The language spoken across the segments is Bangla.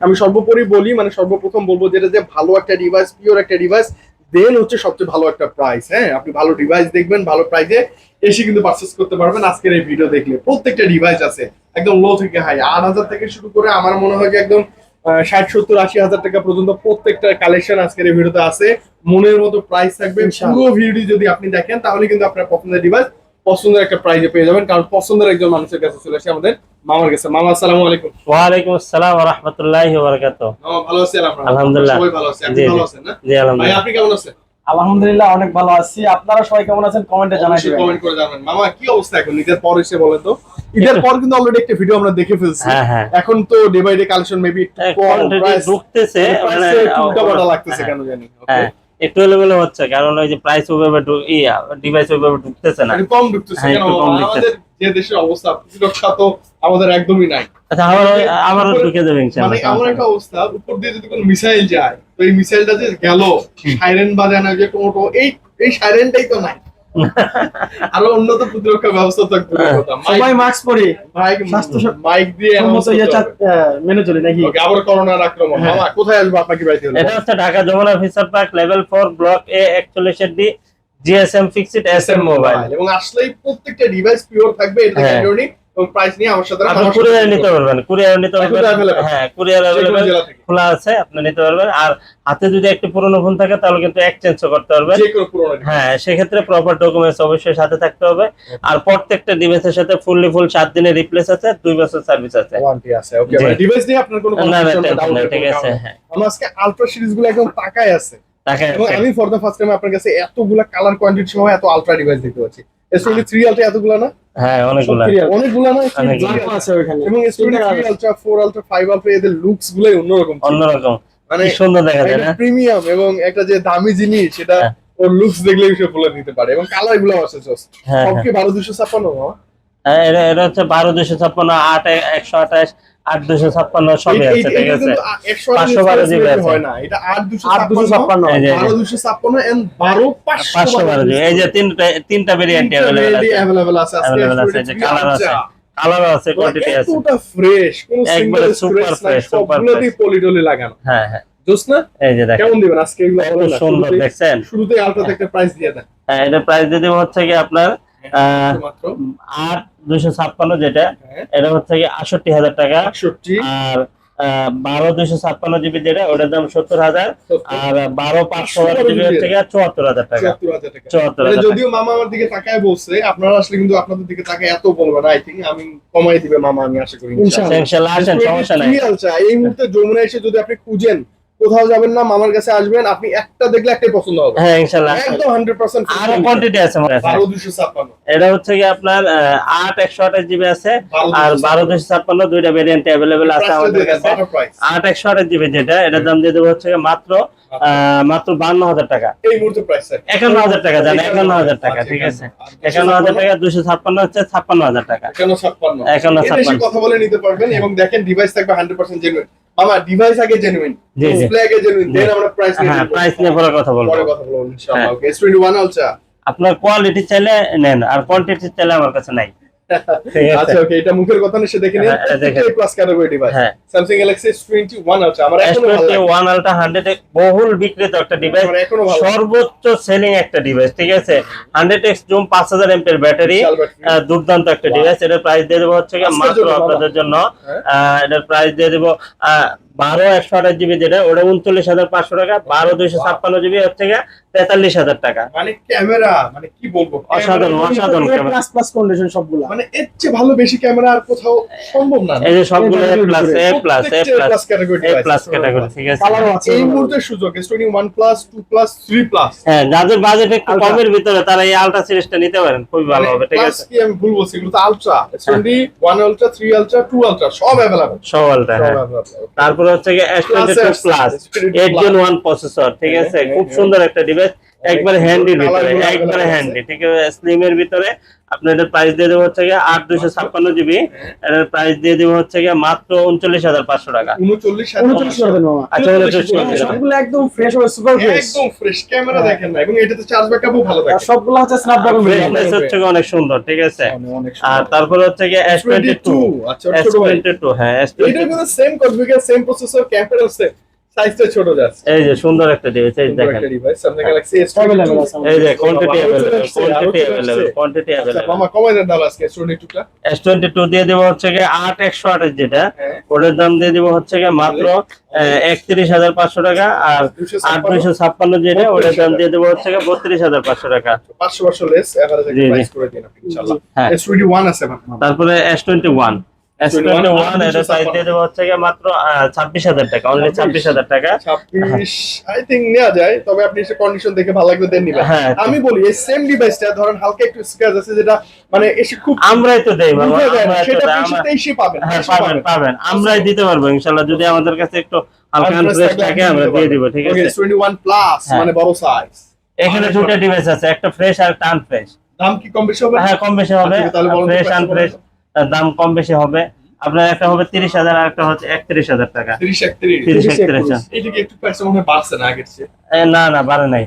আমি সর্বোপরি বলি মানে সর্বপ্রথম বলব যেটা যে ভালো একটা ডিভাইস পিওর একটা ডিভাইস দেন হচ্ছে সবচেয়ে ভালো একটা প্রাইস হ্যাঁ? আপনি ভালো ডিভাইস দেখবেন ভালো প্রাইসে এসে কিন্তু পারচেস করতে পারবেন আজকের এই ভিডিও দেখলে। প্রত্যেকটা ডিভাইস আছে একদম লো থেকে হাই আট হাজার থেকে শুরু করে আমার মনে হয় যে একদম ষাট সত্তর আশি হাজার টাকা পর্যন্ত প্রত্যেকটা কালেকশন আজকের এই ভিডিওতে আছে। মনের মতো প্রাইস থাকবে। পুরো ভিডিও যদি আপনি দেখেন তাহলে কিন্তু আপনার পছন্দের ডিভাইস পছন্দের একটা প্রাইজে পেয়ে যাবেন কারণ পছন্দের একজন মানুষের কাছে চলে আসে আমাদের মামার কাছে। মামা আসসালামু আলাইকুম। ওয়া আলাইকুম আসসালাম ওয়া রাহমাতুল্লাহি ওয়া বারাকাতুহু। মামা ভালো আছেন আমরা আলহামদুলিল্লাহ। সবাই ভালো আছে। আপনি ভালো আছেন না? জি ভাই আলহামদুলিল্লাহ আপনি কেমন আছেন? আলহামদুলিল্লাহ অনেক ভালো আছি। আপনারা সবাই কেমন আছেন? কমেন্টে জানাই দিবেন। কমেন্ট করে জানাবেন। মামা কি অবস্থা এখন? ঈদের পর এসে বলেন তো। ঈদের পর কিন্তু অলরেডি একটা ভিডিও আমরা দেখে ফেলছি। হ্যাঁ হ্যাঁ। এখন তো day by day collection maybe একটু কম প্রাইস ঢুকতেছে মানে উল্টাপাল্টা লাগতেছে হ্যাঁ, কেন জানি। হ্যাঁ। একটু এলোমেলো হচ্ছে কারণ ওই যে প্রাইস ওইভাবে ইয়া ডিভাইস ওইভাবে ঢুকতেছে না। একটু কম ঢুকতেছে হ্যাঁ। আমাদের যে দেশের অবস্থা প্রতিরক্ষা তো আমাদের একদমই নাই। আচ্ছা আবার আবারও ঢুকে যাবে মানে এমন একটা অবস্থা উপর দিয়ে যদি কোনো মিসাইল যায় তো এই মিসাইলটা যে গেল সাইরেন বাজানো যে কোনো এই এই সাইরেনটাই তো নাই। আরও উন্নত প্রতিরক্ষা ব্যবস্থা থাকবে সবাই মাস্ক পরে মাইক স্বাস্থ্য মাইক দিয়ে সম্মত ইয়ে চাপ- মেনে চলি নাকি? ওকে আবার করোনার আক্রমণ। হ্যাঁ। মামা কোথায় আসব আপনাকে বাড়িতে হলো? এটা হচ্ছে Dhaka Jamuna future park level 4 block A একচল্লিশ D GSM fixed S M mobile এবং আসলেই প্রত্যেকটা ডিভাইস পিওর থাকবে এটা হ্যাঁ। প্রাইস নিয়ে আমার সাথে আপনি কুরিয়ার নিতে পারবেন। কুরিয়ার নিতে পারবেন। হ্যাঁ কুরিয়ার। খোলা আছে আপনি নিতে পারবেন। আর হাতে যদি একটু পুরনো ফোন থাকে তাহলে কিন্তু এক্সচেঞ্জ করতে পারবেন। যে কোনো পুরোনো device। হ্যাঁ সেক্ষেত্রে প্রপার ডকুমেন্টস অবশ্যই সাথে থাকতে হবে। আর প্রত্যেকটা ডিভাইসের সাথে ফুললি ফুল সাত দিনের রিপ্লেস আছে দুই বছর সার্ভিস আছে। ওয়ারেন্টি আছে ওকে মানে ডিভাইস আপনার কোনো না না ঠিক আছে হ্যাঁ। আমার আজকে আলট্রা সিরিজগুলো একদম টাকায় আছে। তাকে এবং আমি ফর দ্য ফার্স্ট টাইম আপনার কাছে এতগুলা কালার কোয়ান্টিটি সহ এত আলট্রা ডিভাইস দেখতে পাচ্ছি। এসপেশালি থ্রি আলট্রা এতগুলা না হ্যাঁ অনেকগুলো অনেকগুলা না আছে ওখানে এবং এদের লুকস গুলোই অন্যরকম। অন্যরকম মানে কি সুন্দর দেখা যায় না প্রিমিয়াম এবং একটা যে দামি জিনিস সেটা হ্যাঁ। ওর লুকস দেখলেই সে বলে দিতে পারে এবং কালারগুলো আছে। হ্যাঁ হ্যাঁ। বারো দুশো ছাপ্পান্ন? হ্যাঁ এটা এটা হচ্ছে বারো দুশো ছাপ্পান্ন আট দুশো ছাপ্পান্ন সবই আছে ঠিক আছে? কিন্তু আ- 100 500 বারো জিবি আছে। না। এটা আট দুশো ছাপ্পান্ন বারো দুশো ছাপ্পান্ন and বারো পাঁচশো পাঁচশো বারো জিবি। এই যে তিনটা তিনটা ভেরিয়েন্ট অ্যাভেলেবেল আছে। অ্যাভেলেবেল যে কালার আছে। আছে কোয়ান্টিটি আছে এতটা ফ্রেশ কোন একবারে লাগানো। হ্যাঁ হ্যাঁ। জোস না? এই যে দেখেন। কেমন দিবেন? আজকে এগুলো এত বলেন না, সুন্দর দেখছেন? শুরুতেই আলট্রাতে একটা প্রাইস দিয়ে দেন। হ্যাঁ এটা প্রাইস দিয়ে দেবো হচ্ছে কি আপনার আট দুশো ছাপ্পান্ন যেটা হ্যাঁ। এটা হচ্ছে কি আটষট্টি হাজার টাকা। আর বারো দুশো ছাপ্পান্ন জিবি যেটা ওটার দাম সত্তর হাজার। আর বারো পাঁচশো জিবি হচ্ছে চুয়াত্তর হাজার টাকা। 74000 চুয়াত্তর মানে হাজার টাকা। যদিও মামা আমার দিকে তাকায় বলছে আপনারা আসলে কিন্তু আপনাদের দিকে তাকায় এত বলবে না আই থিঙ্ক আমি কমাই দিবে মামা আমি আশা করি ইনশাআল্লাহ। আসেন সমস্যা নাই। এই মুহূর্তে যমুনা এসে যদি আপনি খুঁজেন কোথাও যাবেন না মামার কাছে আসবেন আপনি একটা দেখলে একটাই পছন্দ হবে। হ্যাঁ ইনশাল্লাহ। একদম হান্ড্রেড পার্সেন্ট আরও কোয়ান্টিটি আছে আমার কাছে বারো দুশো ছাপ্পান্ন। এটা হচ্ছে কি আপনার আহ, আট একশো আঠাশ জিবি আছে আর দুশো বারো দুশো ছাপ্পান্ন দুইটা ভেরিয়েন্ট অ্যাভেলেবেল আছে আমাদের কাছে। প্রাইস আট একশো আঠাশ জিবি যেটা এটার দাম দিয়ে দেবো হচ্ছে মাত্র মাত্র। বান্ন হাজার টাকা। এই মুহূর্তে প্রাইস একান্ন হাজার টাকা জানেন একান্ন হাজার টাকা ঠিক আছে। একান্ন হাজার টাকা দুশো ছাপ্পান্ন হচ্ছে ছাপ্পান্ন হাজার টাকা। একান্ন ছাপ্পান্ন। একান্ন এদেশে ছাপ্পান্ন। কথা বলে নিতে পারবেন এবং দেখেন ডিভাইস থাকবে হান্ড্রেড পার্সেন্ট জেনুইন মামা ডিভাইস আগে জেনুইন। ডিসপ্লে আগে জেনুইন দেন আমরা প্রাইস হ্যাঁ প্রাইস নিয়ে পরে কথা বলব। পরে কথা বলব ইনশাআল্লাহ। Okay S twenty one ultra আপনার কোয়ালিটি চাইলে নেন আর কোয়ান্টিটি চাইলে আমার কাছে নাই। আচ্ছা ওকে এটা মুখের কথা না সে দেখে নিন এটা plus category device Samsung Galaxy S21 ultra আমার এখনও ভালো লাগে। ওয়ান আলট্রা হান্ড্রেড বহুল বিক্রিত একটা ডিভাইস সর্বোচ্চ সেলিং একটা ডিভাইস ঠিক আছে? হান্ড্রেড এক্স জুম পাঁচ হাজার এমপের ব্যাটারি দুর্দান্ত একটা ডিভাইস এটার প্রাইস দিয়ে দেবো হচ্ছে মাত্র আপনাদের জন্য হ্যাঁ। এটার প্রাইস দিয়ে দেবো বারো একশো আঠাশ জিবি যেটা ওটা উনচল্লিশ হাজার পাঁচশো টাকা বারো দুইশো ছাপ্পান্ন জিবি হচ্ছে গিয়ে তেতাল্লিশ হাজার টাকা মানে ক্যামেরা মানে কি বলবো অসাধারণ, ক্যামেরা- অসাধারণ ক্যামেরা। প্লাস প্লাস কন্ডিশন সবগুলা মানে এর চেয়ে ভালো বেশি ক্যামেরা আর কোথাও সম্ভব না এই যে সবগুলো এ এই প্লাস এ প্লাস এ প্রত্যেকটা প্লাস plus category এ device। প্লাস ক্যাটাগরি ঠিক আছে কালারও আছে এই মুহূর্তে সুযোগ S21 প্লাস 2 প্লাস 3 প্লাস হ্যাঁ যাদের বাজেট একটু Ultra। কমের ভিতরে তারা এই আলট্রা সিরিজটা নিতে পারেন খুবই ভালো হবে ঠিক আছে কি আমি ভুল বলছি এগুলো তো ultra S21 ultra 3 ultra 2 ultra সব अवेलेबल সব আলট্রা হ্যাঁ তারপরে হচ্ছে S twenty two plus eight gen one processor ঠিক আছে? খুব। সুন্দর একটা ডিভাইস একবারে হ্যান্ডি হ্যান্ডির ভিতরে একবারে হ্যান্ডি ঠিক আছে? স্লিমের ভিতরে আপনার এটার প্রাইস দিয়ে দেবো হচ্ছে গিয়ে আট দুশো ছাপ্পান্ন জিবি এটার প্রাইস দিয়ে দেবো হচ্ছে গিয়ে মাত্র উনচল্লিশ হাজার পাঁচশো টাকা। আচ্ছা। সবগুলো একদম ফ্রেশ হবে সুপার ফ্রেশ একদম ফ্রেশ ক্যামেরা দেখেন না এবং এটাতে চার্জ ব্যাকআপও ভালো আর থাকে সবগুলো হচ্ছে স্ন্যাপড্রাগন হচ্ছে গিয়ে অনেক সুন্দর ঠিক আছে? আর তারপরে হচ্ছে গিয়ে এস টোয়েন্টি টু আচ্ছা ওটা এস ছোট ভাই। টোয়েন্টি টু হ্যাঁ এস এটা কিন্তু same configure same processor camera আছে সাইজটা ছোট যাচ্ছে এই যে সুন্দর একটা ডিভাইস এই দেখেন। Samsung Galaxy S22 এই যে কোয়ান্টিটি আসছে, কোয়ান্টিটি আসছে। কোয়ান্টিটি অ্যাভেলেবল মামা কমাই দেন দাও আজকে S22 টা এস টোয়েন্টি টু দিয়ে দেবো হচ্ছে একশো আঠাশ যেটা। হ্যাঁ। ওটার দাম দিয়ে দেবো হচ্ছে গিয়ে মাত্র একত্রিশ হাজার পাঁচশো টাকা আর আট দুইশো ছাপ্পান্ন। যেটা ওটার দাম দিয়ে দেবো হচ্ছে হাজার পাঁচশো টাকা। 500 500 লেস এভারেজ। প্রাইস করে দিন আপনি ইনশাআল্লাহ। হ্যাঁ। S21 আছে মামা তারপরে S twenty one S twenty one এটার প্রাইস দিয়ে দেবো হচ্ছে গিয়ে মাত্র ছাব্বিশ হাজার টাকা অনলি ছাব্বিশ হাজার টাকা। 26 আই থিং নেওয়া যায় তবে আপনি এসে কন্ডিশন দেখে ভালো লাগবে দেন নিবেন। হ্যাঁ। আমি বলি এই সেম ডিভাইসটা ধরেন হালকা একটু স্ক্র্যাচ আছে যেটা মানে এসে খুব আমরাই তো দেই বাবা বুঝে যায় না, আমরাই তো সেটা আপনি সেটাই পাবেন হ্যাঁ পাবেন পাবেন। আমরাই দিতে পারব ইনশাল্লাহ যদি আমাদের কাছে একটু হালকা Unpressed থাকে আমরা দিয়ে দিব ঠিক আছে? S21 প্লাস হ্যাঁ। মানে বড় সাইজ এখানে অনেক দুটো ডিভাইস আছে একটা ফ্রেশ আর একটা আনফ্রেশ দাম কি কম বেশি হবে? হ্যাঁ কম বেশি হবে আচ্ছা, ফ্রেশ price আনফ্রেশ দাম কম বেশি হবে। আপনার একটা হবে তিরিশ হাজার আর একটা হচ্ছে একত্রিশ হাজার টাকা। তিরিশ 30, একত্রিশ এটা একটু প্রাইস মনে বাড়ছে না আগের চেয়ে। না না বাড়ে নাই।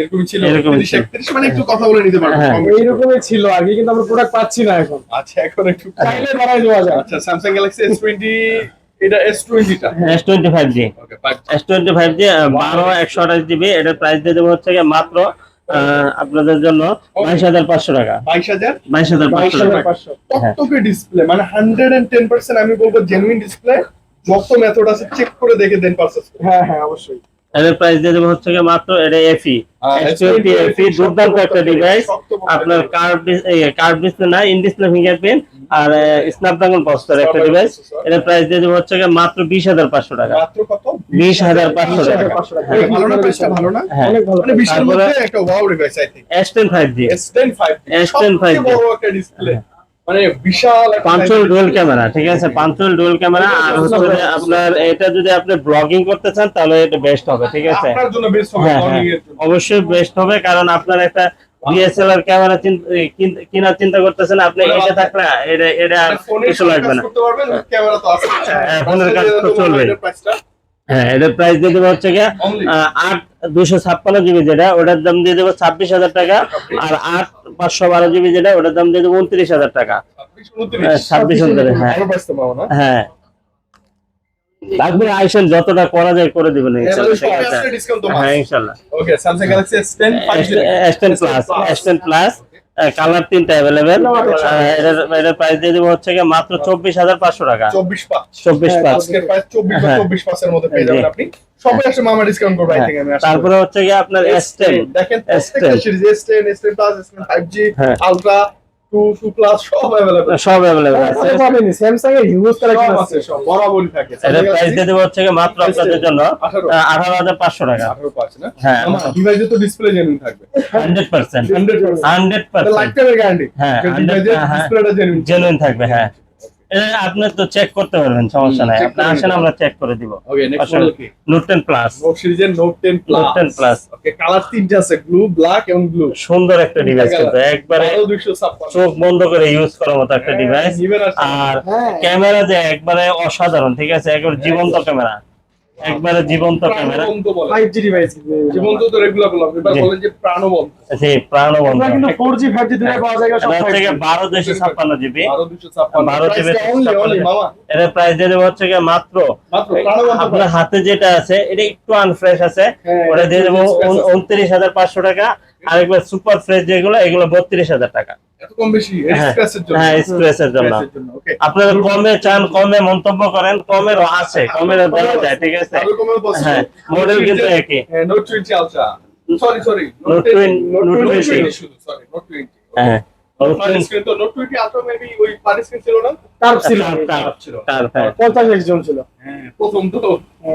এরকমই ছিল। এরকমই 30 ছিল। 31 মানে একটু কথা বলে নিতে হ্যাঁ। এইরকমই ছিল আগে কিন্তু আমরা প্রোডাক্ট পাচ্ছি না এখন। আচ্ছা এখন একটু চাইলে বাড়াই দেওয়া যায়। আচ্ছা স্যামসাং গ্যালাক্সি S20 এটা S20 টা S twenty five G okay five S twenty five G বারো একশো আঠাশ জিবি এটার প্রাইস দিয়ে দেবো হচ্ছে মাত্র আপনাদের জন্য বাইশ হাজার পাঁচশো টাকা। 22000 বাইশ হাজার? বাইশ পাঁচশো হাজার টাকা পাঁচশো। হ্যাঁ। টকটকে ডিসপ্লে মানে 110% আমি বলব জেনুইন ডিসপ্লে যত মেথড আছে চেক করে দেখে দেন পারচেজ হ্যাঁ হ্যাঁ অবশ্যই। এটার প্রাইস দিয়ে দেবো হচ্ছে মাত্র এটা এফি এস এফি দুর্দান্ত একটা ডিভাইস আপনার কার্ভ কার্ভ ডিসপ্লে নাই ইন ডিসপ্লে ফিঙ্গারপ্রিন্ট আর স্ন্যাপড্রাগন প্রসেসর একটা ডিভাইস এটার প্রাইস দিয়ে দেবো হচ্ছে মাত্র বিশ হাজার পাঁচশো টাকা। মাত্র কত? বিশ হাজার পাঁচশো টাকা। ভালো না না? হ্যাঁ। অনেক ভালো। মানে বিশের তারপরে- মধ্যে একটা wow device I think S ten five G S10 5 S10 5G বড় একটা ডিসপ্লে মানে বিশাল একটা পাঁচল ক্যামেরা ঠিক আছে? ডুয়েল ক্যামেরা আর হচ্ছে আপনার এটা যদি আপনি ব্লগিং করতে চান তাহলে এটা বেস্ট হবে ঠিক আছে? আপনার জন্য বেস্ট হবে হ্যাঁ হ্যাঁ। অবশ্যই বেস্ট হবে কারণ আপনার একটা ডিএসএলআর ক্যামেরা কেনার চিন্তা করতেছেন আপনি এটা থাকলে এটা মানে কিছু লাগবে না। করতে পারবেন ক্যামেরা তো আছে। হ্যাঁ, ফোনের কাজ তো প্রাইসটা হ্যাঁ এটার প্রাইস দিয়ে দেবো হচ্ছে গিয়ে আহ, আট দুশো ছাপ্পান্ন জিবি যেটা ওটার দাম দিয়ে দেবো ছাব্বিশ হাজার টাকা। আর আট পাঁচশো বারো জিবি যেটা ওটার দাম দিয়ে দেবো উনত্রিশ হাজার টাকা। 26 হ্যাঁ, 29 ছাব্বিশ হ্যাঁ। পাবো না? হ্যাঁ। লাগবে আইসেন যতটা করা যায় করে দিবেন হ্যাঁ ইনশাল্লাহ। Okay Samsung Galaxy S10 5G S ten plus S ten plus colour তিনটা অ্যাভেলেবেল এটার প্রাইস দিয়ে দেবো হচ্ছে কি মাত্র চব্বিশ হাজার পাঁচশো টাকা। 24 পাঁচ। চব্বিশ হ্যাঁ, পাঁচ। চব্বিশ প্রাইস 24 বা হ্যাঁ। 24 পাঁচের মধ্যে পেয়ে যাবেন আপনি। সবাই আসলে মামা ডিসকাউন্ট করবে আই হ্যাঁ, আমি আসলে তারপরে হচ্ছে কি আপনার এস টেন দেখেন S10 প্রত্যেকটা series S10 S10 plus S10 5G হ্যাঁ। আলট্রা 2 2 প্লাস সব अवेलेबल সব অ্যাভেলেবেল আছে স্যামসাং এর হিউজ সব কালেকশন আছে আছে সব বরাবরই থাকে এটার প্রাইস দিয়ে দেবো হচ্ছে গিয়ে মাত্র আপনাদের জন্য আঠারো। আঠারো হাজার পাঁচশো টাকা 18 পাঁচ না হ্যাঁ ডিভাইসে তো ডিসপ্লে জেনুইন থাকবে hundred percent 100% hundred life percent টাইমের গ্যারান্টি হ্যাঁ, ডিভাইসে 100 হ্যাঁ। ডিসপ্লেটা জেনুইন জেনুইন থাকবে হ্যাঁ এটা আপনি তো চেক করতে পারবেন সমস্যা নাই। আপনি আসেন আমরা চেক করে দিব। ওকে নেক্সট মডেল কি? নোট 10 প্লাস নোট সিরিজের note 10 plus note 10 plus okay colour তিনটা আছে ব্লু ব্ল্যাক এবং ব্লু সুন্দর একটা ডিভাইস কিন্তু একবারে 256 চোখ বন্ধ করে ইউজ করার মতো একটা ডিভাইস আর হ্যাঁ। ক্যামেরা যে একবারে অসাধারণ ঠিক আছে? একবার জীবন্ত ক্যামেরা একবারে জীবন্ত ক্যামেরা। প্রাণবন্ত বলে 5G ডিভাইস জীবন্ত তো রেগুলার বললাম এবার বলেন যে প্রাণবন্ত। জি প্রাণবন্ত। আমরা কিন্তু 4G 5G দুটো পাওয়া যায় সব থেকে বারো দুশো ছাপ্পান্ন জিবি। বারো GB অনলি অনলি মামা এটার প্রাইস দিয়ে দেবো হচ্ছে গিয়ে মাত্র মাত্র আপনার হাতে যেটা আছে এটা একটু আনফ্রেশ আছে। ওরা ওটা দিয়ে দেবো। উনত্রিশ হাজার পাঁচশো টাকা। আর একবার সুপার ফ্রেশ যেগুলো এগুলো বত্রিশ হাজার টাকা। হ্যাঁ, হ্যাঁ আপনারা কমে চান কমে মন্তব্য করেন কমের আছে কমের দেওয়া যায় ঠিক আছে? বসে হ্যাঁ মডেল কিন্তু একই। Note 20 ultra sorry sorry Note 20 note Note 20 20 শুধু সরি নোট 20 হ্যাঁ। পার স্ক্রিন তো নোট 20 আলট্রা মেবি ওই পার স্ক্রিন ছিল না? তার ছিল তার- ছিল। তার হ্যাঁ। 50 জন ছিল। হ্যাঁ। প্রথম তো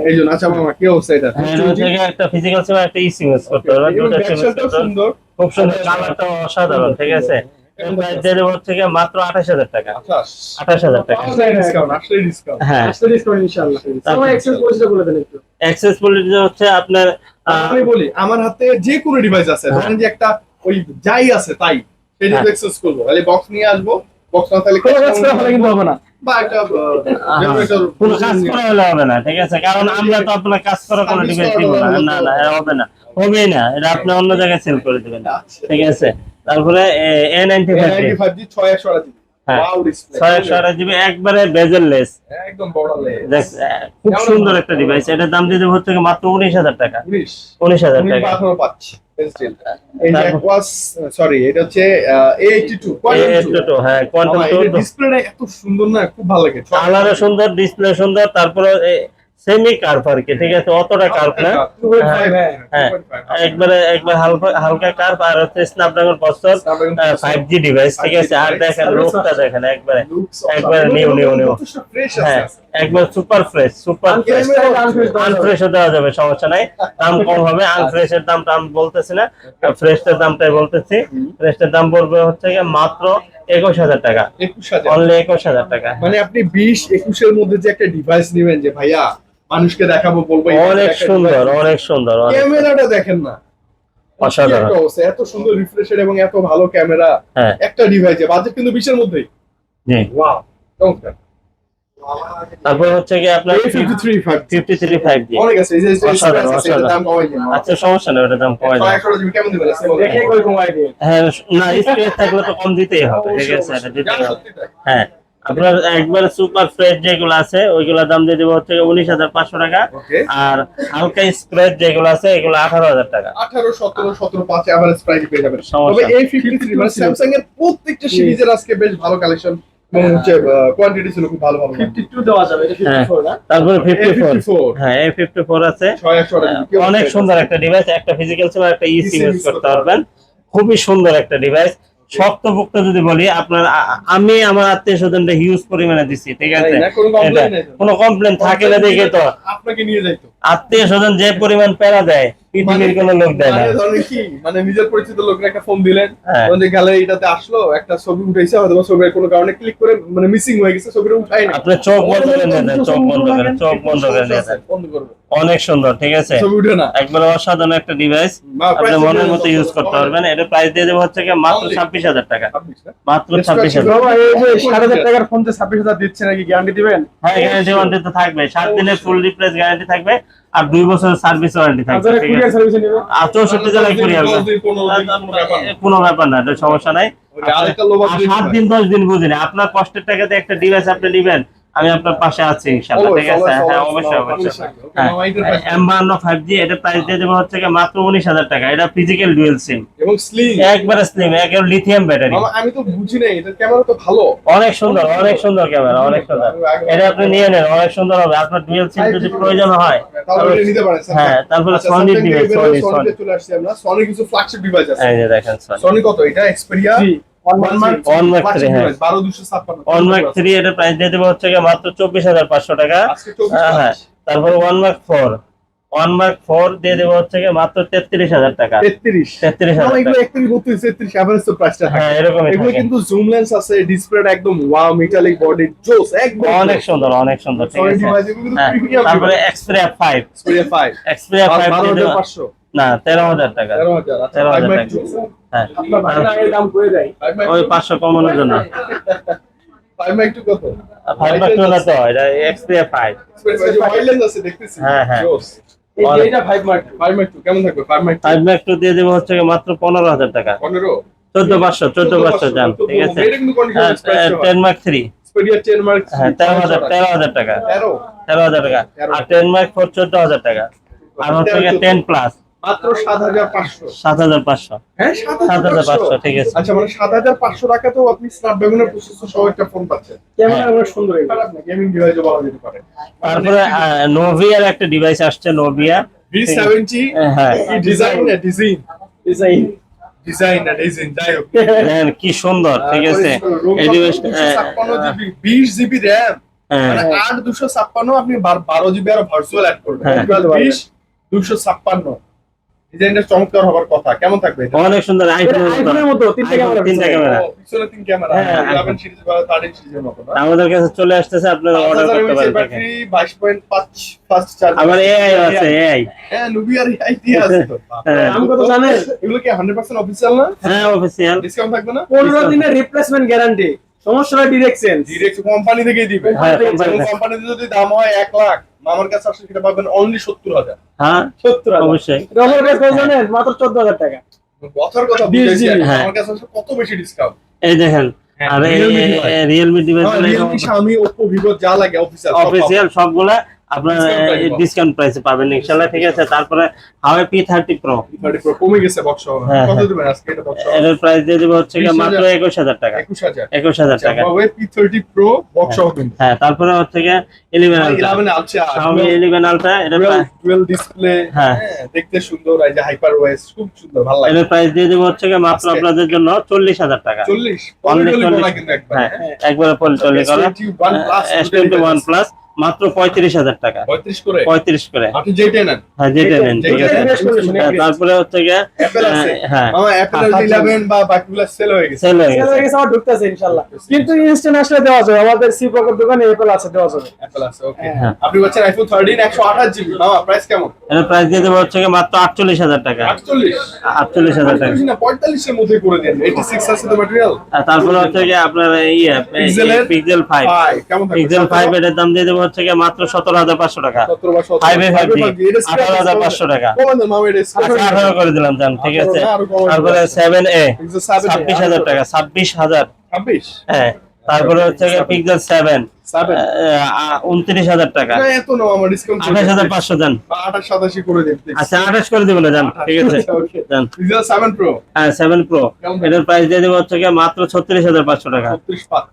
এই জন্য আচ্ছা মামা কি অবস্থা এটা? হ্যাঁ, এর থেকে একটা ফিজিক্যাল সিম একটা ই সিম ইউজ করতে পারবেন এবং দুটো সিম ইউজ ব্যাকসাইডটাও করতে পারবেন। সুন্দর। খুব সুন্দর কালারটা অসাধারণ ঠিক আছে? হচ্ছে গিয়ে মাত্র আঠাশ হাজার টাকা। আঠাশ আঠাশ হাজার টাকা। হ্যাঁ। হচ্ছে আপনার আমি বলি আমার হাতে যে কোনো ডিভাইস আছে ধরেন যে একটা ওই যাই আছে তাই। হ্যাঁ। এক্সেস করব। তাহলে বক্স নিয়ে আসব। বক্স না থাকলে কোনো কাজ করা হলে কিন্তু হবে না। বা একটা কোনো কাজ করা হলে হবে না ঠিক আছে? কারণ আমরা তো আপনার কাজ করা কোনো ডিভাইস দিব না। না হবে না। হবেই না। এটা আপনি অন্য জায়গায় সেল করে দিবেন। আচ্ছা। ঠিক আছে? তারপরে A ninety five A95 G 6 GB. Wow display ছয় একশো একবারে বেজেললেস। একদম বড় খুব সুন্দর একটা ডিভাইস এটার দাম দিয়ে দেবো থেকে মাত্র উনিশ হাজার টাকা। উনিশ? হাজার টাকা। পাচ্ছি সরি এটা হচ্ছে A82 একটু তো হ্যাঁ কোয়ান্টাম টু এত সুন্দর না খুব ভালো লাগে। কালারও সুন্দর ডিসপ্লে সুন্দর তারপরে সেমি কার্প আর কি ঠিক আছে? অতটা কার্ভ না। হ্যাঁ একবারে একবার হালকা হালকা কার্ভ আর হচ্ছে Snapdragon processor five G device ঠিক আছে? আর দেখেন লুকটা দেখেন একবারে একবারে নিউ নিউ নিউ। হ্যাঁ একবার সুপার ফ্রেশ সুপার ফ্রেশ আনফ্রেশও দেওয়া যাবে। সমস্যা নাই। দাম কম হবে আনফ্রেশের দামটা আমি বলতেছি না। ফ্রেশের দামটাই বলতেছি। ফ্রেশের দাম পড়বে হচ্ছে গিয়ে মাত্র একুশ হাজার টাকা। একুশ হাজার অনলি একুশ হাজার টাকা মানে আপনি বিশ একুশের মধ্যে যে একটা ডিভাইস নেবেন যে ভাইয়া মানুষকে দেখাবো বলব অনেক সুন্দর অনেক সুন্দর অনেক ক্যামেরাটা দেখেন না। অসাধারণ। এত সুন্দর রিফ্রেশের এবং এত ভালো ক্যামেরা। হ্যাঁ। একটা ডিভাইসে বাজেট কিন্তু বিশের মধ্যেই। জি। ওয়াও চমৎকার। তারপর হচ্ছে কি আপনার A53 5G fifty three five G অনেক আছে এই যে। দাম কমাই দিন আচ্ছা সমস্যা নেই ওটার দাম কমাই দেবো 100 জিবি কেমন দিবেন? আজকে বলেন? দেখে ওইরকম হ্যাঁ না স্পেস থাকলে তো কম দিতেই হবে ঠিক আছে এটা দিতে হবে। হ্যাঁ। আপনার একবারে সুপার ফ্রেশ যেগুলো আছে ওইগুলোর দাম দিয়ে দেবো হচ্ছে উনিশ হাজার পাঁচশো টাকা। আর হালকা স্ক্র্যাচ যেগুলো আছে এগুলো আঠারো হাজার টাকা। 18 17 17 5 এভারেজ প্রাইস পেয়ে যাবেন। সমস্যা তবে। এই 53 মানে স্যামসাং এর প্রত্যেকটা সিরিজের আজকে বেশ ভালো কালেকশন কোয়ান্টিটি ছিল খুব ভালো ভালো 52 দেওয়া যাবে এটা হ্যাঁ। 54 না? তারপরে ফিফটি ফোর হ্যাঁ এই ফিফটি আছে। অনেক সুন্দর একটা ডিভাইস একটা ফিজিক্যাল সিম একটা ইসি eSIM ইউজ করতে পারবেন। খুবই সুন্দর একটা ডিভাইস শক্তপোক্ত যদি বলি আপনার আমি আমার আত্মীয় স্বজনটা হিউজ পরিমাণে দিচ্ছি ঠিক আছে? কোনো কমপ্লেন থাকে না দেখে তো। আপনাকে নিয়ে যাইতো। আত্মীয় স্বজন যে পরিমাণ প্যারা দেয় পৃথিবীর কোনো লোক দেয় না। মানে মানে নিজের পরিচিত লোকের একটা ফোন দিলেন। ওই যে গ্যালারিটাতে আসলো একটা ছবি উঠাইছে হয়তো বা ছবির কোনো কারণে ক্লিক করে মানে মিসিং হয়ে গেছে ছবিটা উঠাই না আপনি চোখ বন্ধ করে নিয়ে যান চোখ বন্ধ করে চোখ বন্ধ করে করবে। অনেক সুন্দর ঠিক আছে? ছবি উঠে না। একবার অসাধারণ একটা ডিভাইস আপনি মনের মতো ইউজ করতে পারবেন। এটা প্রাইস দিয়ে দেবো হচ্ছে মাত্র ছাব্বিশ হাজার টাকা। মাত্র ছাব্বিশ হাজার। বাবা এই যে 7000 টাকার ফোনতে 26000 দিচ্ছে নাকি? গ্যারান্টি দিবেন? হ্যাঁ গ্যারান্টি তো থাকবে। সাত দিনের ফুল রিপ্লেস গ্যারান্টি থাকবে। আর দুই বছরের সার্ভিস ওয়ারেন্টি থাকবে ঠিক আছে? আর চৌষট্টি জেলায় কুরিয়ার দিন, কোনো ব্যাপার না। সমস্যা নাই। সাত দিন দশ দিন বুঝিনি। আপনার কষ্টের টাকাতে একটা ডিভাইস আপনি নিবেন আমি আপনার পাশে আছি ইনশাআল্লাহ ঠিক আছে? হ্যাঁ অবশ্যই অবশ্যই always. হ্যাঁ Okay, মামা, এটার price এম বান্ন ফাইভ জি এটা প্রাইস দিয়ে দেবো হচ্ছে মাত্র উনিশ হাজার টাকা। এটা ফিজিক্যাল ডুয়েল সিম এবং স্লিম একবারে স্লিম একেবারে লিথিয়াম ব্যাটারি আমি তো বুঝি নাই এটা ক্যামেরা তো ভালো। অনেক সুন্দর অনেক সুন্দর। ক্যামেরা অনেক সুন্দর। এটা আপনি নিয়ে নেন অনেক সুন্দর হবে। আপনার ডুয়েল সিম যদি প্রয়োজন হয় তাহলে নিতে পারেন হ্যাঁ, তারপরে বেরোয়, Sony তে Sony। চলে আসছি আমরা। সনি কিছু ফ্ল্যাগশিপ ডিভাইস আছে। এই যে দেখেন সনি কত? এটা Xperia 3 1 mark One Mark three, হ্যাঁ। থ্রি প্রাইস দিয়ে দেবো হচ্ছে মাত্র চব্বিশ হাজার পাঁচশো টাকা। হ্যাঁ। হ্যাঁ one mark four one mark four দিয়ে দেবো হচ্ছে মাত্র তেত্রিশ হাজার টাকা। তেত্রিশ। তেত্রিশ হাজার এগুলো টাকা। একত্রিশ বত্রিশ তেত্রিশ অ্যাভারেজ তো প্রাইসটা হ্যাঁ এরকমই এগুলো কিন্তু জুম লেন্স আছে ডিসপ্লেটা একদম ওয়াও মেটালিক বডি জোস একদম অনেক সুন্দর অনেক সুন্দর ঠিক আছে। হ্যাঁ তারপরে Xperia five Xperia 5 Xperia five বারো হাজার পাঁচশো। না তেরো হাজার টাকা। তেরো হাজার আচ্ছা টাকা। হ্যাঁ। ওই পাঁচশো কমানোর জন্য। Five mark five mark two না তো এটা এক্সপ্রিয়া ফাইভ ওয়াইল্ড আছে দেখতেছি। হ্যাঁ, হ্যাঁ। জোস এই যে অনেক। এটা 5 মার্ক ফাইভ মাইক টু কেমন থাকবে? Five mark five mark two দিয়ে দেবো হচ্ছে গিয়ে মাত্র পনেরো হাজার টাকা। চোদ্দ পাঁচশো চোদ্দ পাঁচশো যান ঠিক আছে? টেন মার্ক থ্রি হ্যাঁ তেরো হাজার তেরো হাজার টাকা। তেরো? তেরো হাজার টাকা। আর টেন মার্ক ফোর চোদ্দ হাজার টাকা। আর হচ্ছে গিয়ে টেন প্লাস মাত্র সাত হাজার পাঁচশো। সাত হাজার পাঁচশো। হ্যাঁ সাত সাত হাজার পাঁচশো ঠিক আছে। আচ্ছা মানে সাত হাজার পাঁচশো টাকাতেও আপনি স্ন্যাপড্রাগনের প্রসেসর সহ একটা ফোন পাচ্ছেন ক্যামেরা অনেক সুন্দর খারাপ না গেমিং ডিভাইসও বলা যেতে পারে। তারপরে নোভিয়ার একটা ডিভাইস আসছে নোভিয়া ভি সেভেন্টি হ্যাঁ ডিজাইন না ডিজাইন ডিজাইন ডিজাইন না ডিজাইন যাই হোক। দেখেন কি সুন্দর ঠিক আছে। এই ডিভাইস ছাপ্পান্ন জিবি বিশ জিবি র্যাম হ্যাঁ। মানে আট দুশো ছাপ্পান্ন আপনি বার- বারো জিবি আর ভার্চুয়াল অ্যাড করবেন। হ্যাঁ। বিশ দুশো ছাপ্পান্ন। ডিজাইনটা চমৎকার হবার কথা। কেমন থাকবে অনেক সুন্দর আইফোনের আইফোনের মতো। তিনটা ক্যামেরা তিনটা ক্যামেরা পিছনে তিন ক্যামেরা হ্যাঁ, 11 সিরিজ বা 13 সিরিজের মতো আমাদের কাছে চলে আসতেছে আপনারা অর্ডার করতে পারেন দেখেন। ব্যাটারি 22.5 ফাস্ট চার্জ আবার এআই আছে এআই হ্যাঁ লুবিয়ার আইটি আছে তো হ্যাঁ। দাম কত জানেন? এগুলো কি 100% অফিশিয়াল না? হ্যাঁ অফিসিয়াল ডিসকাউন্ট থাকবে না? পনেরো দিনের রিপ্লেসমেন্ট গ্যারান্টি সমস্যা ডিরেক্ট চেঞ্জ ডিরেক্ট কোম্পানি থেকেই দিবে। হ্যাঁ, থেকে। কোম্পানিতে যদি দাম হয় এক লাখ আমার কাছে আসলে সেটা পাবেন অনলি 70000 হ্যাঁ সত্তর অবশ্যই। জানেন? মাত্র চোদ্দ হাজার টাকা। কথার কথা জিবি, হ্যাঁ। আমার কাছে আসলে কত বেশি ডিসকাউন্ট এই দেখেন আর Realme Realme device Realme Xiaomi Oppo Vivo যা লাগে অফিসিয়াল অফিসিয়াল সবগুলা আপনার। ডিসকাউন্ট প্রাইসে পাবেন। ইনশাআল্লাহ ঠিক আছে। তারপরে Huawei P thirty pro 30 Pro কমে গেছে বক্স কত। দিবেন আজকে এটা বক্স এটার প্রাইস দিয়ে দেবো হচ্ছে 20,000 মাত্র একুশ হাজার টাকা। 21000 একুশ হাজার টাকা। Huawei P30 Pro বক্স সহ হ্যাঁ তারপরে হচ্ছে ultra 11 ultra Xiaomi eleven ultra এটার প্রাইস ডিসপ্লে হ্যাঁ। দেখতে সুন্দর এই যে হাইপার ওয়েস খুব সুন্দর ভালো লাগে। এটার প্রাইস দিয়ে দেবো হচ্ছে গিয়ে মাত্র আপনাদের জন্য চল্লিশ হাজার টাকা। 40 Only 40 বলা একবার করা S21 Plus S twenty one plus মাত্র পঁয়ত্রিশ হাজার টাকা। 35 করে? পঁয়ত্রিশ করে। আপনি যেটা নেন। হ্যাঁ যেটা নেন ঠিক আছে। নেন, শুনে হ্যাঁ। তারপরে হচ্ছে গিয়ে হ্যাঁ আমার অ্যাপেল হ্যাঁ, 11 বা বাকিগুলো সেল হয়ে গেছে। সেল হয়ে সেল হয়ে গেছে আমার ঢুকতেছে ইনশাল্লাহ। কিন্তু ইনস্ট্যান্ট আসলে দেওয়া যাবে। আমাদের সি পকেট দোকানে এপেল আছে দেওয়া যাবে। অ্যাপেল আছে ওকে হ্যাঁ। আপনি বলছেন আইফোন 13 128 জিবি। মামা প্রাইস কেমন? এটার প্রাইস দিয়ে দেবো হচ্ছে মাত্র আটচল্লিশ হাজার টাকা। 48 আটচল্লিশ হাজার টাকা। না 45 এর মধ্যে করে দেন। 86 আছে তো ম্যাটেরিয়াল তারপরে হচ্ছে গিয়ে আপনার ইয়ে Pixel এর পিক্সেল পিক্সেল দাম দিয়ে দেবো গিয়ে মাত্র সতেরো হাজার পাঁচশো টাকা। 17 বা 17 ফাইভ এ ফাইভ আঠারো হাজার পাঁচশো টাকা। আচ্ছা, আঠারো করে দিলাম জান ঠিক আছে। তারপরে সেভেন এ ছাব্বিশ হাজার টাকা ছাব্বিশ হাজার। 26 হ্যাঁ তারপরে হচ্ছে পিক্সেল সেভেন। উনত্রিশ হাজার টাকা। এত না আমার ডিসকাউন্ট আঠাশ হাজার পাঁচশো দেন। 28 27 করে দেন আচ্ছা আঠাশ করে দেবো না ঠিক আছে Okay. জান Pixel 7 Pro হ্যাঁ সেভেন প্রো এটার প্রাইস দিয়ে দেবো হচ্ছে গিয়ে মাত্র ছত্রিশ হাজার পাঁচশো টাকা।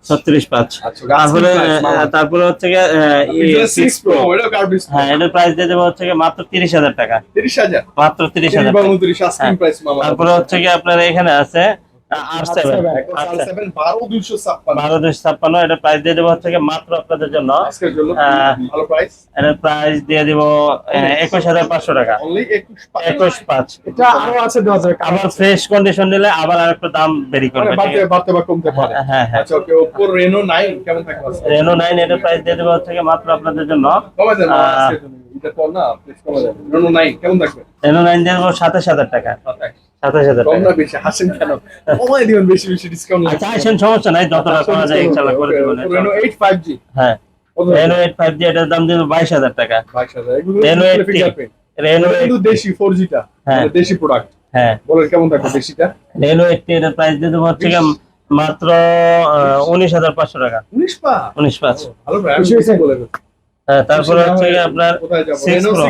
ছত্রিশ পাঁচ। আচ্ছা, তারপরে তারপরে হচ্ছে গিয়ে সিক্স প্রো হ্যাঁ এটার প্রাইস দিয়ে দেবো হচ্ছে গিয়ে মাত্র তিরিশ হাজার টাকা। 30000 মাত্র তিরিশ হাজার 30 বা টাকা। 29 আস্কিং হ্যাঁ। তারপরে হচ্ছে কি আপনার এখানে আছে আর সেভেন Pixel 7 12 256 বারো দুশো ছাপ্পান্ন। এটা প্রাইস দিয়ে দেবো হচ্ছে মাত্র আপনাদের জন্য। আজকের জন্য আহ, ভালো প্রাইস এটার প্রাইস দিয়ে দিব একুশ হাজার পাঁচশো টাকা। অনলি 21 পাঁচ। একুশ পাঁচ। এটা আরও আছে আবার ফ্রেশ কন্ডিশন নিলে আবার আরেকটু দাম বেরি মানে করবে পারে। হ্যাঁ হ্যাঁ আচ্ছা ওকে Oppo Reno 9 কেমন রেনো নাইন এটার প্রাইস দিয়ে দেবো হচ্ছে মাত্র আপনাদের জন্য। কমে দেন মামা, আহ, আজকের জন্য। এটা কম না প্লিজ কমে দেন Reno 9 কেমন থাকবে? রেনো নাইন দিয়ে দেবো সাতাশ হাজার টাকা। সাতাশ হাজার কম না বেশি হাসেন কেন? কমাই দিবেন বেশি বেশি ডিসকাউন্ট আচ্ছা আসেন সমস্যা নাই যতটা করা যায় ইনশাল্লাহ করে দেবেন Reno 8 5G হ্যাঁ রেনো জি এটার দাম দেবো বাইশ হাজার টাকা। 22000 এগুলো রেনো এইট রেনো কিন্তু দেশি 4G টা হ্যাঁ। মানে দেশি প্রোডাক্ট হ্যাঁ। বলেন কেমন থাকবে দেশিটা? রেনো এইটটি এটার প্রাইস দিয়ে দেবো হচ্ছে মাত্র উনিশ হাজার পাঁচশো টাকা। 19 পা উনিশ পাঁচ। ভালো ভাই আমি খুশি হয়েছেন? বলে দেব হ্যাঁ তারপরে হচ্ছে আপনার প্রো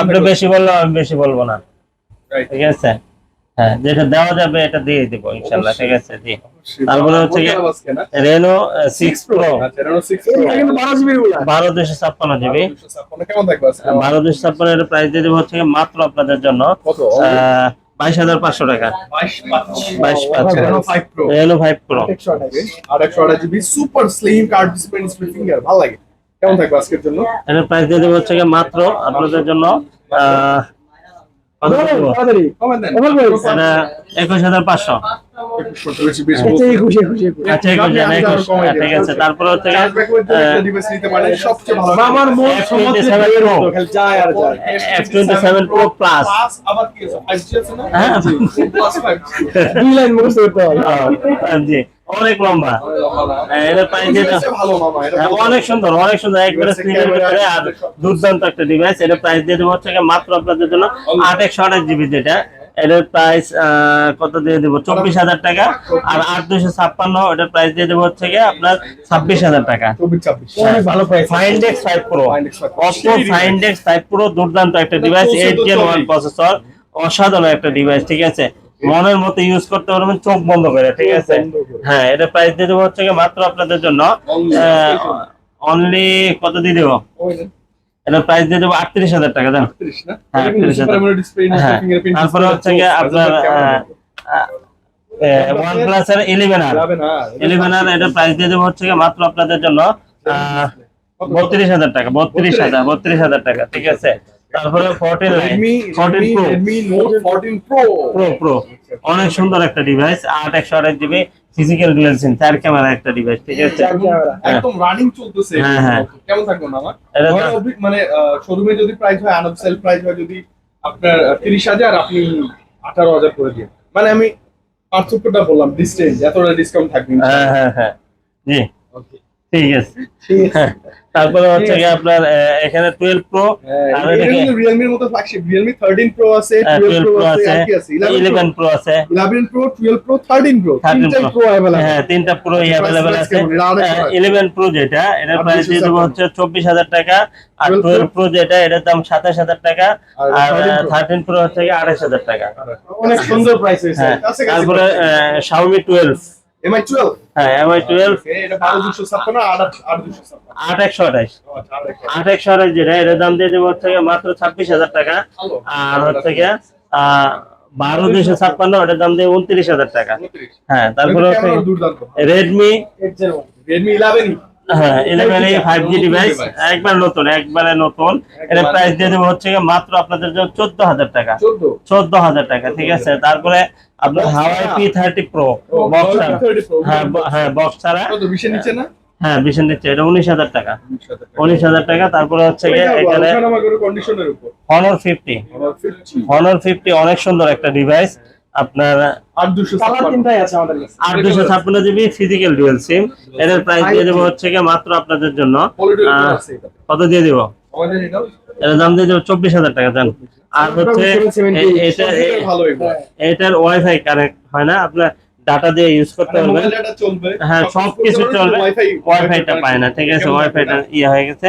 আপনি বেশি বললে আমি বেশি বলব না। ঠিক আছে? হ্যাঁ যেটা দেওয়া যাবে এটা দিয়ে দিব ইনশাল্লাহ ঠিক আছে জি। তারপরে হচ্ছে? রেনো সিক্স প্রো আচ্ছা, 6 Pro। কিন্তু বারো জিবিরগুলা। বারো দুশো ছাপ্পান্ন জিবি। 256 কেমন থাকবে আজকে? বারো দুশো ছাপ্পান্ন এর প্রাইস দিয়ে দেবো হচ্ছে মাত্র আপনাদের জন্য কত? বাইশ হাজার পাঁচশো টাকা। বাইশ পাঁচ। Reno 5 Pro। Reno five pro একশো আঠাশ। আর 128 GB super slim card display display finger ভালো লাগে। কেমন থাকবে আজকের জন্য? এর প্রাইস দিয়ে দেবো হচ্ছে মাত্র আপনাদের জন্য তারপরে হচ্ছে গিয়ে, ক্যাশব্যাক উইথ একটা ডিভাইস নিতে পারেন সবচেয়ে ভালো। আমার F27 সমস্ত Pro। খালি যায় আর যায়। F27 Pro Plus। Plus আবার কি আছে? 5G আছে না? হ্যাঁ। প্লাস 5G দুই লাইন মুখস্থ করতে হবে। আহ, জি। অনেক লম্বা। হ্যাঁ, এটার প্রাইস হ্যাঁ, অনেক সুন্দর অনেক সুন্দর একবারে স্লিমের ভিতরে আর দুর্দান্ত একটা ডিভাইস এটা প্রাইস দিয়ে দেবো হচ্ছে মাত্র আপনাদের জন্য আট একশো আঠাশ জিবি যেটা। এটার প্রাইস কত দিয়ে দেবো? চব্বিশ হাজার টাকা। আর আট দুশো ছাপ্পান্ন এটার প্রাইস দিয়ে দেবো হচ্ছে গিয়ে আপনার ছাব্বিশ হাজার টাকা। 24 26 অনেক ভালো price find x five pro Findex 5 Pro। Oppo find x five pro দুর্দান্ত একটা device eight gen one processor অসাধারণ একটা ডিভাইস ঠিক আছে? মনের মতো ইউজ করতে পারবেন চোখ বন্ধ করে ঠিক আছে? হ্যাঁ এটা প্রাইস দিয়ে দেবো হচ্ছে মাত্র আপনাদের জন্য। অনলি কত দিয়ে দেবো? এটা প্রাইস দিয়ে দেবো আটত্রিশ হাজার টাকা জান 30 না? হ্যাঁ, এটা কিন্তু 30 Super AMOLED display না, হ্যাঁ তারপরে হচ্ছে গিয়ে আপনার ওয়ান প্লাস এর ইলেভেন আর। ইলেভেন আর এটা প্রাইস দিয়ে দেবো হচ্ছে মাত্র আপনাদের জন্য? বত্রিশ হাজার টাকা বত্রিশ হাজার বত্রিশ হাজার টাকা ঠিক আছে? তারপরে fourteen Redmi fourteen Redmi pro Redmi 14 pro pro pro অনেক সুন্দর একটা ডিভাইস আট একশো আঠাশ জিবি ফিজিক্যাল ডুয়েল সিম চার ক্যামেরা একটা ডিভাইস ঠিক আছে? চার ক্যামেরা একদম রানিং চলতেছে। হ্যাঁ, হ্যাঁ। কেমন থাকবে না আমার মানে শোরুমে যদি প্রাইস হয় আনব সেল প্রাইস হয় যদি আপনার তিরিশ হাজার আপনি আঠারো হাজার করে দিন। মানে আমি পার্থক্যটা বললাম ডিস্টেন্স এতটা ডিসকাউন্ট থাকবে হ্যাঁ হ্যাঁ হ্যাঁ। জি। Okay. ঠিক আছে। ঠিক আছে। হ্যাঁ, তারপরে হচ্ছে কি আপনার এখানে টুয়েলভ প্রো হ্যাঁ, আর এটা এটাকে- কিন্তু মতো ফ্ল্যাগশিপ রিয়েলমি থার্টিন প্রো আছে টুয়েলভ টুয়েলভ প্রো প্রো আছে আছে আর কি আছে ইলেভেন প্রো আছে। Eleven pro twelve pro thirteen pro 13 তিনটাই Pro। প্রো অ্যাভেলেবল হ্যাঁ তিনটা প্রো অ্যাভেলেবেল আছে। কেমন? এটা আরেকটা price। ইলেভেন প্রো যেটা এটার প্রাইস দিয়ে দেবো 256 হচ্ছে চব্বিশ হাজার টাকা আর 12 টুয়েলভ প্রো যেটা এটার দাম সাতাশ হাজার টাকা আর আর 13 থার্টিন প্রো হচ্ছে আঠাশ হাজার টাকা। অনেক সুন্দর প্রাইস হয়েছে হ্যাঁ তারপরে শাওমি টুয়েলভ এমআই টুয়েলভ হ্যাঁ এমআই এটা আচ্ছা, আরেকটা। আট একশো আঠাশ যেটা দাম দিয়ে দেবো হচ্ছে মাত্র ছাব্বিশ হাজার টাকা। আর হচ্ছে আহ, বারো দুশো ছাপ্পান্ন ওটার দাম দিয়ে উনত্রিশ হাজার টাকা। হ্যাঁ তারপরে হচ্ছে রেডমি রেডমি ইলেভেন হ্যাঁ ইলেভেন এই ফাইভ জি ডিভাইস। একবার নতুন একবারে নতুন। এটা প্রাইস দিয়ে দেবো হচ্ছে মাত্র আপনাদের জন্য চোদ্দ হাজার টাকা। চোদ্দ? হাজার টাকা ঠিক আছে? তারপরে আপনার Huawei? P thirty pro box ছাড়া। হ্যাঁ হ্যাঁ বক্স ছাড়া। নিচে না? হ্যাঁ বিশের নিচ্ছে এটা উনিশ হাজার টাকা। উনিশ হাজার টাকা। তারপরে হচ্ছে এখানে হনর ফিফটি হনর ফিফটি অনেক সুন্দর একটা ডিভাইস আপনার আট দুশো ছাপ্পান্ন। জিবি ফিজিক্যাল ডুয়েল সিম এটার প্রাইস দিয়ে দেবো হচ্ছে গিয়ে মাত্র আপনাদের জন্য। কত দিয়ে দেবো? এটার দাম দিয়ে দেবো চব্বিশ হাজার টাকা জান। আর হচ্ছে এটা এটার ওয়াইফাই কানেক্ট হয় না আপনার ডাটা দিয়ে ইউজ করতে মানে ডাটা চলবে। হ্যাঁ সব কিছু চলবে। ওয়াইফাই ওয়াইফাইটা পায় না ঠিক আছে ওয়াইফাইটা ইয়ে হয়ে গেছে।